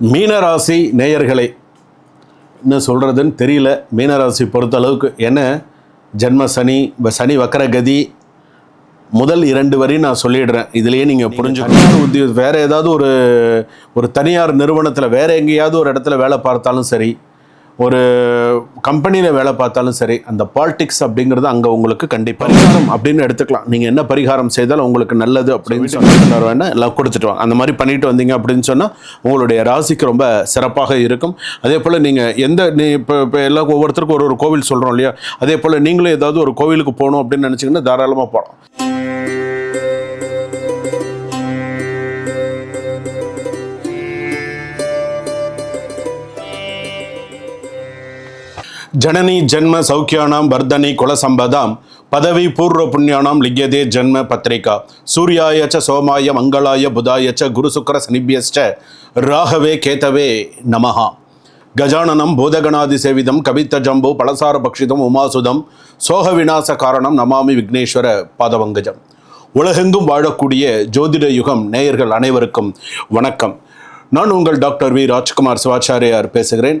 மீனராசி நேயர்களே என்ன சொல்கிறதுன்னு தெரியல. மீனராசி பொறுத்த அளவுக்கு என்ன? ஜென்ம சனி சனி வக்கரகதி முதல் இரண்டு வரி நான் சொல்லிடுறேன். இதுலயே நீங்கள் புரிஞ்சுக்கணும் உத்தியோ வேறு ஏதாவது ஒரு ஒரு தனியார் நிறுவனத்தில் வேற எங்கேயாவது ஒரு இடத்துல வேலை பார்த்தாலும் சரி ஒரு கம்பெனியில் வேலை பார்த்தாலும் சரி அந்த பாலிடிக்ஸ் அப்படிங்கிறது அங்கே உங்களுக்கு கண்டிப்பாக பரிகாரம் அப்படின்னு எடுத்துக்கலாம். நீங்கள் என்ன பரிகாரம் செய்தாலும் உங்களுக்கு நல்லது அப்படின்னு சொன்னா வேணா எல்லாம் கொடுத்துட்டு வாங்க. அந்த மாதிரி பண்ணிட்டு வந்தீங்க அப்படின்னு சொன்னால் உங்களுடைய ராசிக்கு ரொம்ப சிறப்பாக இருக்கும். அதே போல் நீங்கள் எந்த நீ இப்போ இப்போ எல்லாம் ஒவ்வொருத்தருக்கும் ஒரு ஒரு கோவில் சொல்கிறோம் இல்லையா? அதே போல் நீங்களும் ஏதாவது ஒரு கோவிலுக்கு போகணும் அப்படின்னு நினச்சிங்கன்னா தாராளமாக போகலாம். ஜனனி ஜென்ம சௌக்கியானாம் வர்தனி குலசம்பதாம் பதவி பூர்வ புண்ணியானாம் லிங்கதே ஜென்ம பத்திரிகா. சூர்யாய ச சோமாய மங்களாய புதாய ச குரு சுக்கர சனிபியஸ்ட ராகவே கேதவே நமஹா. கஜானனம் பூதகணாதி சேவிதம் கவித்த ஜம்பு பலசார பக்ஷிதம் உமாசுதம் சோக விநாச காரணம் நமாமி விக்னேஸ்வர பாதவங்கஜம் உலகெங்கும் வாழக்கூடிய ஜோதிட யுகம் நேயர்கள் அனைவருக்கும் வணக்கம். நான் உங்கள் டாக்டர் வி. ராஜ்குமார் சிவாச்சாரியார் பேசுகிறேன்.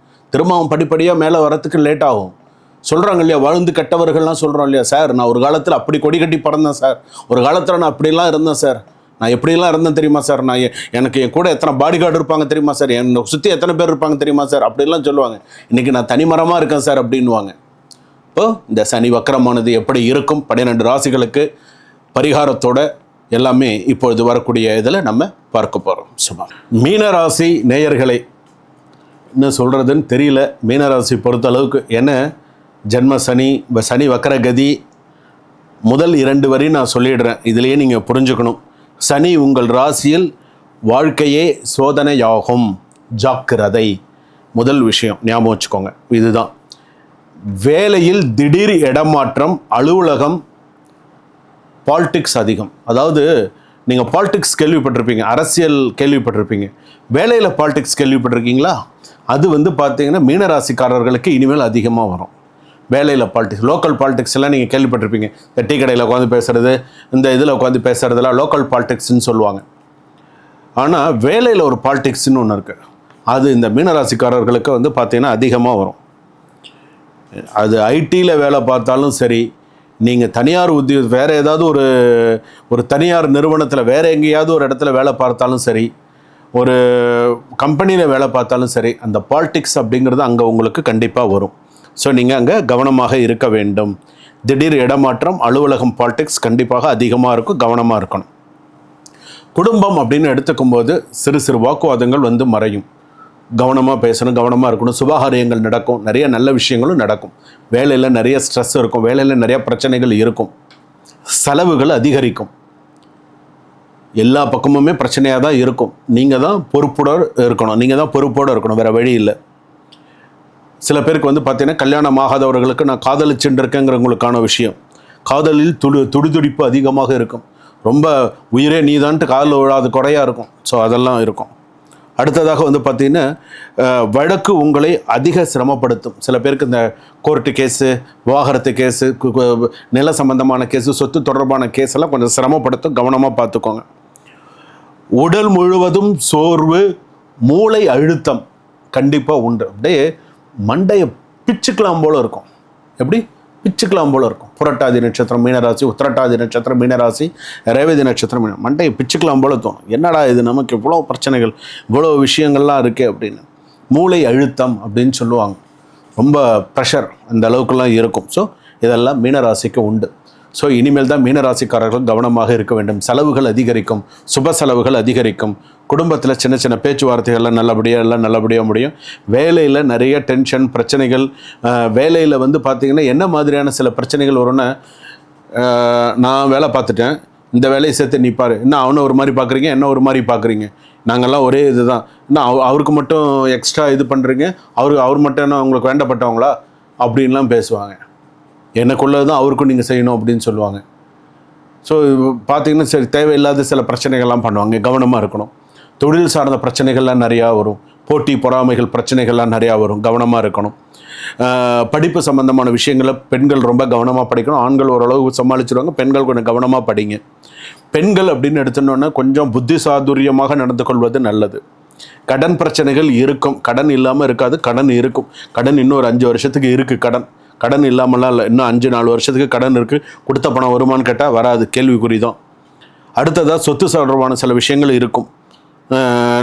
திரும்ப அவன் படிப்படியாக மேலே வரத்துக்கு லேட் ஆகும். சொல்கிறாங்க இல்லையா வாழ்ந்து கெட்டவர்கள்லாம் சொல்கிறோம் இல்லையா சார் நான் ஒரு காலத்தில் அப்படி கொடி கட்டி பறந்தேன் சார். ஒரு காலத்தில் நான் அப்படிலாம் இருந்தேன் சார். நான் எப்படிலாம் இருந்தேன் தெரியுமா சார்? நான் எனக்கு என் கூட எத்தனை பாடி கார்டு இருப்பாங்க தெரியுமா சார்? என்னை சுற்றி எத்தனை பேர் இருப்பாங்க தெரியுமா சார்? அப்படிலாம் சொல்லுவாங்க. இன்றைக்கி நான் தனிமரமாக இருக்கேன் சார் அப்படின்னுவாங்க. இப்போ இந்த சனி வக்கரமானது எப்படி இருக்கும்? பன்னிரெண்டு ராசிகளுக்கு பரிகாரத்தோட எல்லாமே இப்பொழுது வரக்கூடிய இதில் நம்ம பார்க்க போகிறோம் சும்மா. மீனராசி நேயர்களை என்ன சொல்கிறதுன்னு தெரியல. மீனராசி பொறுத்த அளவுக்கு என்ன? ஜென்ம சனி வ- சனி வக்கரகதி முதல் இரண்டு வரி நான் சொல்லிடுறேன். இதுலேயே நீங்கள் புரிஞ்சுக்கணும். சனி உங்கள் ராசியில் வாழ்க்கையே சோதனையாகும். ஜாக்கிரதை. முதல் விஷயம். ஞாபகம் வச்சுக்கோங்க. இதுதான். வேலையில் திடீர் இடமாற்றம் அலுவலகம் பால்டிக்ஸ் அதிகம். அதாவது நீங்கள் பாலிடிக்ஸ் கேள்விப்பட்டிருப்பீங்க. அரசியல் கேள்விப்பட்டிருப்பீங்க. வேலையில் பாலிடிக்ஸ் கேள்விப்பட்டிருக்கீங்களா? அது வந்து பார்த்தீங்கன்னா மீனராசிக்காரர்களுக்கு இனிமேல் அதிகமாக வரும். வேலையில் பாலிடிக்ஸ் லோக்கல் பாலிடிக்ஸ் எல்லாம் நீங்கள் கேள்விப்பட்டிருப்பீங்க. இந்த டீ கடையில் உட்காந்து பேசுறது இந்த இதில் உட்காந்து பேசுறதெல்லாம் லோக்கல் பாலிடிக்ஸ்னு சொல்லுவாங்க. ஆனால் வேலையில் ஒரு பாலிடிக்ஸ்னு ஒன்று இருக்குது அது இந்த மீனராசிக்காரர்களுக்கு வந்து பார்த்தீங்கன்னா அதிகமாக வரும். அது ஐடியில் வேலை பார்த்தாலும் சரி நீங்கள் தனியார் உத்தியோக வேறு ஏதாவது ஒரு ஒரு தனியார் நிறுவனத்தில் வேறு எங்கேயாவது ஒரு இடத்துல வேலை பார்த்தாலும் சரி ஒரு கம்பெனியில் வேலை பார்த்தாலும் சரி அந்த பாலிடிக்ஸ் அப்படிங்கிறது அங்கே உங்களுக்கு கண்டிப்பாக வரும். ஸோ நீங்கள் அங்கே கவனமாக இருக்க வேண்டும். திடீர் இடமாற்றம் அலுவலகம் பாலிடிக்ஸ் கண்டிப்பாக அதிகமாக இருக்கும் கவனமாக இருக்கணும். குடும்பம் அப்படின்னு எடுத்துக்கும்போது சிறு சிறு வாக்குவாதங்கள் வந்து மறையும். கவனமாக பேசணும் கவனமாக இருக்கணும். சுபகாரியங்கள் நடக்கும் நிறைய நல்ல விஷயங்களும் நடக்கும். வேலையில் நிறைய ஸ்ட்ரெஸ் இருக்கும் வேலையில் நிறைய பிரச்சனைகள் இருக்கும். செலவுகள் அதிகரிக்கும். எல்லா பக்கமுமே பிரச்சனையாக தான் இருக்கும். நீங்கள் தான் பொறுப்போட இருக்கணும். நீங்கள் தான் பொறுப்போடு இருக்கணும். வேறு வழி இல்லை. சில பேருக்கு வந்து பார்த்தீங்கன்னா கல்யாணம் ஆகாதவர்களுக்கு நான் காதலிச்சுட்டு இருக்கேங்கிறவங்களுக்கான விஷயம். காதலில் துடு துடிதுடிப்பு அதிகமாக இருக்கும். ரொம்ப உயிரே நீதான்ட்டு காதல் விழாது குறையாக இருக்கும். ஸோ அதெல்லாம் இருக்கும். அடுத்ததாக வந்து பார்த்திங்கன்னா வழக்கு உங்களை அதிக சிரமப்படுத்தும். சில பேருக்கு இந்த கோர்ட்டு கேஸு விவாகரத்து கேஸு நில சம்பந்தமான கேஸு சொத்து தொடர்பான கேஸ் எல்லாம் கொஞ்சம் சிரமப்படுத்தும். கவனமாக பார்த்துக்கோங்க உடல் முழுவதும் சோர்வு மூளை அழுத்தம் கண்டிப்பாக உண்டு. அப்படியே மண்டையை பிச்சுக்கலாம் போல் இருக்கும். எப்படி? பிச்சுக்கலாம் போல இருக்கும். புரட்டாதி நட்சத்திரம் மீனராசி உத்திரட்டாதி நட்சத்திரம் மீனராசி ரேவதி நட்சத்திரம் மீன மண்டையை பிச்சுக்கலாம் போல தோணும். என்னடா இது நமக்கு இவ்வளோ பிரச்சனைகள் இவ்வளோ விஷயங்கள்லாம் இருக்குது அப்படின்னு. மூளை அழுத்தம் அப்படின்னு சொல்லுவாங்க. ரொம்ப ப்ரெஷர் அந்த அளவுக்குலாம் இருக்கும். ஸோ இதெல்லாம் மீனராசிக்கு உண்டு. ஸோ இனிமேல் தான் மீனராசிக்காரர்கள் கவனமாக இருக்க வேண்டும். செலவுகள் அதிகரிக்கும். சுப செலவுகள் அதிகரிக்கும். குடும்பத்தில் சின்ன சின்ன பேச்சுவார்த்தைகள்லாம் நல்லபடியாக எல்லாம் நல்லபடியாக முடியும். வேலையில் நிறைய டென்ஷன் பிரச்சனைகள் வேலையில் வந்து பார்த்திங்கன்னா என்ன மாதிரியான சில பிரச்சனைகள் வரும்னா நான் வேலை பார்த்துட்டேன். இந்த வேலையை சேர்த்து நிற்பார் என்ன அவனை ஒரு மாதிரி பார்க்குறீங்க? என்ன ஒரு மாதிரி பார்க்குறீங்க? நாங்கள்லாம் ஒரே இதுதான். என்ன அவ அவருக்கு மட்டும் எக்ஸ்ட்ரா இது பண்ணுறீங்க அவரு அவர் மட்டும் என்ன உங்களுக்கு வேண்டப்பட்டவங்களா? அப்படின்லாம் பேசுவாங்க. எனக்குள்ளது தான் அவருக்கும் நீங்கள் செய்யணும் அப்படின்னு சொல்லுவாங்க. ஸோ பார்த்தீங்கன்னா சரி தேவையில்லாத சில பிரச்சனைகள்லாம் பண்ணுவாங்க. கவனமாக இருக்கணும். தொழில் சார்ந்த பிரச்சனைகள்லாம் நிறையா வரும். போட்டி பொறாமைகள் பிரச்சனைகள்லாம் நிறையா வரும். கவனமாக இருக்கணும். படிப்பு சம்மந்தமான விஷயங்களை பெண்கள் ரொம்ப கவனமாக படிக்கணும். ஆண்கள் ஓரளவு சமாளிச்சிருவாங்க. பெண்கள் கொஞ்சம் கவனமாக படிங்க. பெண்கள் அப்படின்னு எடுத்துனோன்னா கொஞ்சம் புத்தி சாதுரியமாக நடந்து கொள்வது நல்லது. கடன் பிரச்சனைகள் இருக்கும். கடன் இல்லாமல் இருக்காது. கடன் இருக்கும். கடன் இன்னும் ஒரு அஞ்சு வருஷத்துக்கு இருக்குது கடன். கடன் இல்லாமலாம் இல்லை இன்னும் அஞ்சு நாலு வருஷத்துக்கு கடன் இருக்குது கொடுத்த பணம் வருமான்னு கேட்டால் வராது கேள்விக்குறி தான் அடுத்ததாக சொத்து தொடர்பான சில விஷயங்கள் இருக்கும்.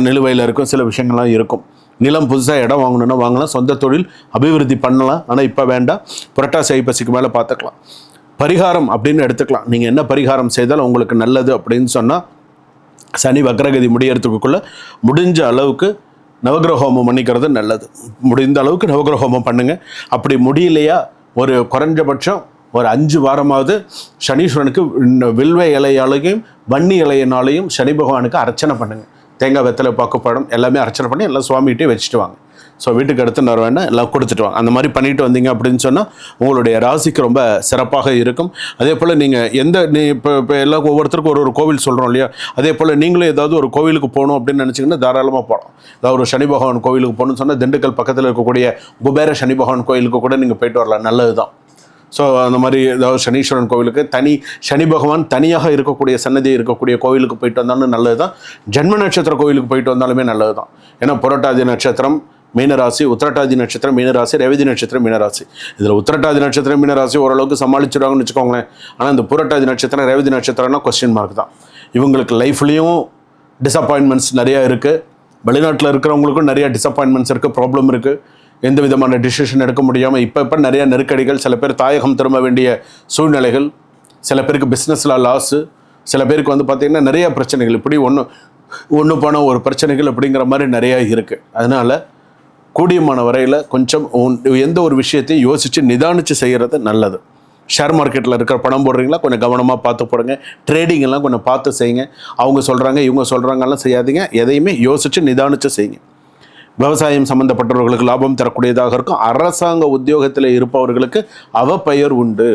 நிலுவையில் இருக்கும் சில விஷயங்கள்லாம் இருக்கும். நிலம் புதுசாக இடம் வாங்கணும்னா வாங்கலாம் சொந்த தொழில் அபிவிருத்தி பண்ணலாம் ஆனால் இப்போ வேண்டாம். புரட்டாசி ஐப்பசிக்கு மேலே பார்த்துக்கலாம் பரிகாரம் அப்படின்னு எடுத்துக்கலாம். நீங்கள் என்ன பரிகாரம் செய்தால் உங்களுக்கு நல்லது அப்படின்னு சொன்னால் சனி வக்ரகதி முடியறதுக்குள்ளே முடிஞ்ச அளவுக்கு நவகிரக ஹோமம் பண்ணிக்கிறது நல்லது. முடிந்த அளவுக்கு நவகிரக ஹோமம் பண்ணுங்கள் அப்படி முடியலையா? ஒரு குறைஞ்சபட்சம் ஒரு அஞ்சு வாரமாவது சனீஸ்வரனுக்கு இந்த வில்வ இலையாலையும் வன்னி இலையினாலையும் சனி பகவானுக்கு அர்ச்சனை பண்ணுங்க. தேங்காய் வெத்தலை பாக்குப்பழம் எல்லாமே அர்ச்சனை பண்ணி எல்லாம் சுவாமிகிட்டே வச்சுட்டு வாங்க. ஸோ வீட்டுக்கு எடுத்துன்னு வர வேண்டாம் எல்லாம் கொடுத்துட்டு வாங்க. அந்த மாதிரி பண்ணிட்டு வந்தீங்க அப்படின்னு சொன்னால் உங்களுடைய ராசிக்கு ரொம்ப சிறப்பாக இருக்கும். அதே போல் நீங்கள் எந்த நீ இப்போ இப்போ எல்லா ஒவ்வொருத்தருக்கும் ஒரு ஒரு கோவில் சொல்கிறோம் இல்லையா? அதே போல் நீங்களும் ஏதாவது ஒரு கோவிலுக்கு போகணும் அப்படின்னு நினச்சிங்கன்னா தாராளமாக போகலாம் ஏதாவது ஒரு சனி பகவான் கோவிலுக்கு போகணும்னு சொன்னால் திண்டுக்கல் பக்கத்தில் இருக்கக்கூடிய குபேர சனி பகவான் கோவிலுக்கு கூட நீங்கள் போயிட்டு வரலாம். நல்லது தான் ஸோ அந்த மாதிரி ஏதாவது சனீஸ்வரன் கோவிலுக்கு தனி சனி பகவான் தனியாக இருக்கக்கூடிய சன்னதி இருக்கக்கூடிய கோவிலுக்கு போயிட்டு வந்தாலும் நல்லது தான் ஜென்ம நட்சத்திர கோவிலுக்கு போயிட்டு வந்தாலுமே நல்லது தான் ஏன்னா புரட்டாதி நட்சத்திரம் மீனராசி உத்திரட்டாதி நட்சத்திரம் மீனராசி ரேவதி நட்சத்திரம் மீனராசி. இதில் உத்திரட்டாதி நட்சத்திரம் மீனராசி ஓரளவுக்கு சமாளிச்சிடுவாங்கன்னு வச்சுக்கோங்களேன். ஆனால் இந்த புரட்டாதி நட்சத்திரம் ரேவதி நட்சத்திரம்னா கொஸ்டின் மார்க் தான். இவங்களுக்கு லைஃப்லேயும் டிசப்பாயின்மெண்ட்ஸ் நிறையா இருக்குது வெளிநாட்டில் இருக்கிறவங்களுக்கும் நிறைய டிசப்பாயின்மெண்ட்ஸ் இருக்குது ப்ராப்ளம் இருக்குது எந்த விதமான டிசிஷன் எடுக்க முடியாமல் இப்போ இப்போ நிறைய நெருக்கடிகள் சில பேர் தாயகம் திரும்ப வேண்டிய சூழ்நிலைகள் சில பேருக்கு பிஸ்னஸில் லாஸு சில பேருக்கு வந்து பார்த்திங்கன்னா நிறைய பிரச்சனைகள். இப்படி ஒன்று ஒன்று போன ஒரு பிரச்சனைகள் அப்படிங்கிற மாதிரி நிறையா இருக்குது அதனால் கூடியமான வரையில் கொஞ்சம் எந்த ஒரு விஷயத்தையும் யோசித்து நிதானித்து செய்கிறது நல்லது. ஷேர் மார்க்கெட்டில் இருக்கிற பணம் போடுறீங்களா? கொஞ்சம் கவனமாக பார்த்து போடுங்க. ட்ரேடிங் எல்லாம் கொஞ்சம் பார்த்து செய்யுங்க. அவங்க சொல்கிறாங்க இவங்க சொல்கிறாங்கலாம் செய்யாதீங்க. எதையுமே யோசித்து நிதானித்து செய்யுங்க. விவசாயம் சம்மந்தப்பட்டவர்களுக்கு லாபம் தரக்கூடியதாக இருக்கும். அரசாங்க உத்தியோகத்தில் இருப்பவர்களுக்கு அவப்பெயர் உண்டு.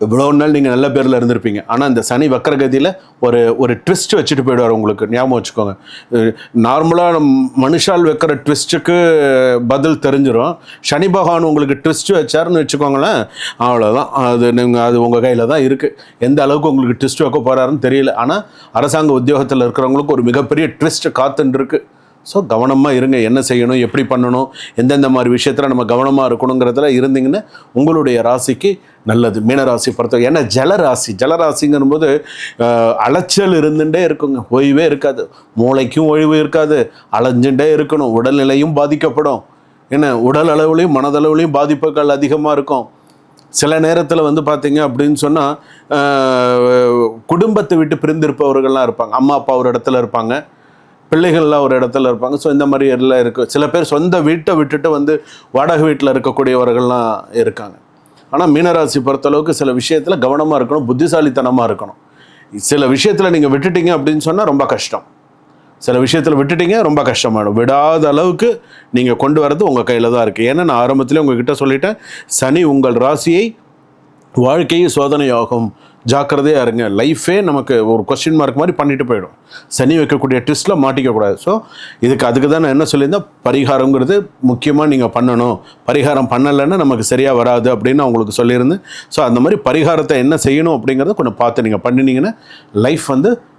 இவ்வளோ நாள் நீங்கள் நல்ல பேரில் இருந்திருப்பீங்க. ஆனால் இந்த சனி வக்கரகதியில் ஒரு ஒரு ட்விஸ்ட் வச்சுட்டு போயிடுவார் உங்களுக்கு. ஞாபகம் வச்சுக்கோங்க. நார்மலாக மனுஷால் வைக்கிற ட்விஸ்ட்டுக்கு பதில் தெரிஞ்சிடும் சனி பகவான் உங்களுக்கு ட்விஸ்ட் வச்சாருன்னு வச்சுக்கோங்களேன். அவ்வளோதான் அது நீங்கள் அது உங்கள் கையில் தான் இருக்குது எந்த அளவுக்கு உங்களுக்கு ட்விஸ்ட் வைக்க போகிறாருன்னு தெரியல. ஆனால் அரசாங்க உத்தியோகத்தில் இருக்கிறவங்களுக்கு ஒரு மிகப்பெரிய ட்விஸ்ட் காத்துன்னு இருக்குது ஸோ கவனமாக இருங்க என்ன செய்யணும் எப்படி பண்ணணும் எந்தெந்த மாதிரி விஷயத்தில் நம்ம கவனமாக இருக்கணுங்கிறதுல இருந்தீங்கன்னா உங்களுடைய ராசிக்கு நல்லது. மீனராசி பொறுத்த ஏன்னா ஜலராசி ஜலராசிங்கும் போது அலைச்சல் இருந்துட்டே இருக்குங்க. ஓய்வே இருக்காது. மூளைக்கும் ஓய்வு இருக்காது. அலைஞ்சுட்டே இருக்கணும். உடல்நிலையும் பாதிக்கப்படும். ஏன்னா உடல் அளவுலையும் மனதளவுலையும் பாதிப்புகள் அதிகமாக இருக்கும். சில நேரத்தில் வந்து பார்த்தீங்க அப்படின்னு சொன்னால் குடும்பத்தை விட்டு பிரிந்திருப்பவர்கள்லாம் இருப்பாங்க. அம்மா அப்பா ஒரு இடத்துல இருப்பாங்க. பிள்ளைகள்லாம் ஒரு இடத்துல இருப்பாங்க. ஸோ இந்த மாதிரி எல்லாம் இருக்குது சில பேர் சொந்த வீட்டை விட்டுட்டு வந்து வாடகை வீட்டில் இருக்கக்கூடியவர்கள்லாம் இருக்காங்க. ஆனால் மீனராசி பொறுத்தளவுக்கு சில விஷயத்தில் கவனமாக இருக்கணும் புத்திசாலித்தனமாக இருக்கணும். சில விஷயத்தில் நீங்கள் விட்டுட்டீங்க அப்படின்னு சொன்னால் ரொம்ப கஷ்டம். சில விஷயத்தில் விட்டுட்டீங்க ரொம்ப கஷ்டமாயிடும். விடாத அளவுக்கு நீங்கள் கொண்டு வரது உங்கள் கையில் தான் இருக்குது ஏன்னா நான் ஆரம்பத்திலே உங்ககிட்ட சொல்லிட்டேன் சனி உங்கள் ராசியை வாழ்க்கையை சோதனையாகும். ஜாக்கிரதையாக இருங்க. லைஃபே நமக்கு ஒரு கொஸ்டின் மார்க் மாதிரி பண்ணிட்டு போயிடும். சனி வைக்கக்கூடிய ட்விஸ்ட்டில் மாட்டிக்கக்கூடாது ஸோ இதுக்கு அதுக்கு தான் நான் என்ன சொல்லியிருந்தேன்? பரிகாரங்கிறது முக்கியமாக நீங்கள் பண்ணணும். பரிகாரம் பண்ணலைன்னா நமக்கு சரியாக வராது அப்படின்னு நான் உங்களுக்கு சொல்லியிருந்தேன். ஸோ அந்த மாதிரி பரிகாரத்தை என்ன செய்யணும் அப்படிங்கிறத கொஞ்சம் பார்த்து நீங்கள் பண்ணினீங்கன்னா லைஃப் வந்து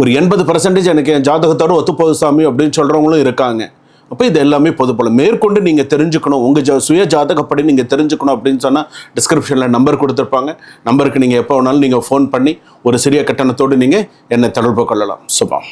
ஒரு எண்பது பர்சன்டேஜ் எனக்கு என் ஜாதகத்தோட ஒத்துப்போகுது சாமி அப்படின்னு சொல்கிறவங்களும் இருக்காங்க. அப்போ இது எல்லாமே பொதுப்பலம் மேற்கொண்டு நீங்கள் தெரிஞ்சுக்கணும். உங்கள் ஜா சுய ஜாதகப்படி நீங்கள் தெரிஞ்சுக்கணும் அப்படின்னு சொன்னால் டிஸ்கிரிப்ஷனில் நம்பர் கொடுத்துருப்பாங்க. நம்பருக்கு நீங்கள் எப்போ வேணாலும் நீங்கள் ஃபோன் பண்ணி ஒரு சிறிய கட்டணத்தோடு நீங்கள் என்னை தொடர்பு கொள்ளலாம். சுபம்.